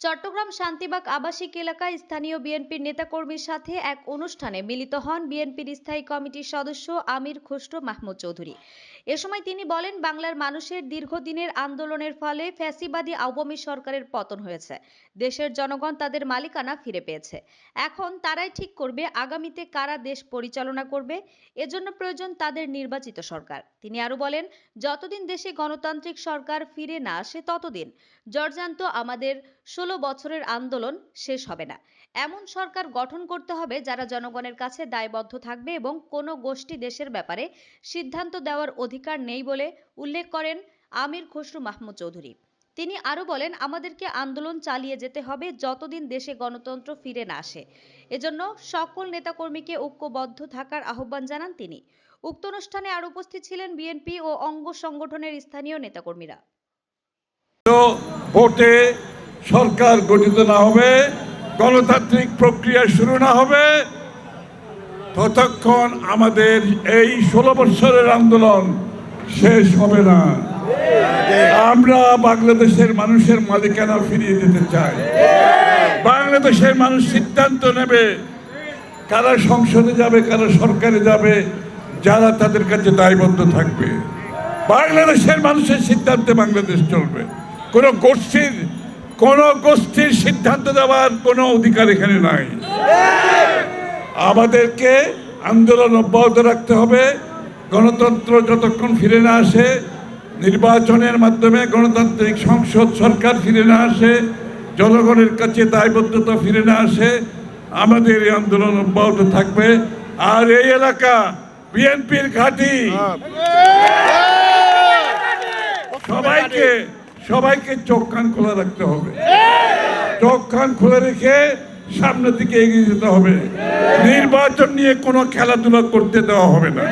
চট্টগ্রাম শান্তিবাগ আবাসিক এলাকায় স্থানীয় বিএনপির নেতাকর্মীর সাথে এক অনুষ্ঠানে মিলিত হন বিএনপির স্থায়ী কমিটির সদস্য আমির খসরু মাহমুদ চৌধুরী। এ সময় তিনি বলেন, বাংলার মানুষের দীর্ঘদিনের আন্দোলনের ফলে ফ্যাসিবাদী আওয়ামী সরকারের পতন হয়েছে। দেশের জনগণ তাদের মালিকানা ফিরে পেয়েছে। এখন তারাই ঠিক করবে আগামীতে কারা দেশ পরিচালনা করবে। এজন্য প্রয়োজন তাদের নির্বাচিত সরকার। তিনি আরও বলেন, যতদিন দেশে গণতান্ত্রিক সরকার ফিরে না আসে ততদিন। জর্জান্ত আমাদের ষোলো বছরের আন্দোলন শেষ হবে না। এমন সরকার গঠন করতে হবে যারা জনগণের কাছে দায়বদ্ধ থাকবে এবং কোনো গোষ্ঠী দেশের ব্যাপারে সিদ্ধান্ত দেওয়ার অধিকার নেই বলে উল্লেখ করেন আমির খসরু মাহমুদ চৌধুরী। তিনি আরও বলেন, আমাদেরকে আন্দোলন চালিয়ে যেতে হবে যতদিন দেশে গণতন্ত্র ফিরে না আসে। এজন্য সকল নেতাকর্মীকে ঐক্যবদ্ধ থাকার আহ্বান জানান তিনি। উক্ত অনুষ্ঠানে আর উপস্থিত ছিলেন বিএনপি ও অঙ্গ সংগঠনের স্থানীয় নেতাকর্মীরা। ভোটে সরকার গঠিত না হবে, গণতান্ত্রিক প্রক্রিয়া শুরু না হবে, ততক্ষণ আমাদের এই ষোলো বৎসরের আন্দোলন শেষ হবে না। আমরা বাংলাদেশের মানুষের মালিকানা ফিরিয়ে দিতে চাই। বাংলাদেশের মানুষ সিদ্ধান্ত নেবে কারা সংসদে যাবে, কারা সরকারে যাবে, যারা তাদের কাছে দায়বদ্ধ থাকবে। বাংলাদেশের মানুষের সিদ্ধান্তে বাংলাদেশ চলবে। কোনো গোষ্ঠীর কোনো গোষ্ঠীর সিদ্ধান্ত দেওয়ার কোনো অধিকার এখানে নাই। আমাদেরকে আন্দোলন অব্যাহত রাখতে হবে। গণতন্ত্র যতক্ষণ ফিরে না আসে নির্বাচনের মাধ্যমে গণতান্ত্রিক সংসদ সরকার ফিরে না আসে জনগণের কাছে দায়বদ্ধতা ফিরে না আসে আমাদের এই আন্দোলন অব্যাহত থাকবে। আর এই এলাকা বিএনপির ঘাঁটি। সবাইকে সবাইকে চোখ কান খোলা রাখতে হবে। চোখ কান খুলে রেখে সামনের দিকে এগিয়ে যেতে হবে। নির্বাচন নিয়ে কোনো খেলাধুলা করতে দেওয়া হবে না।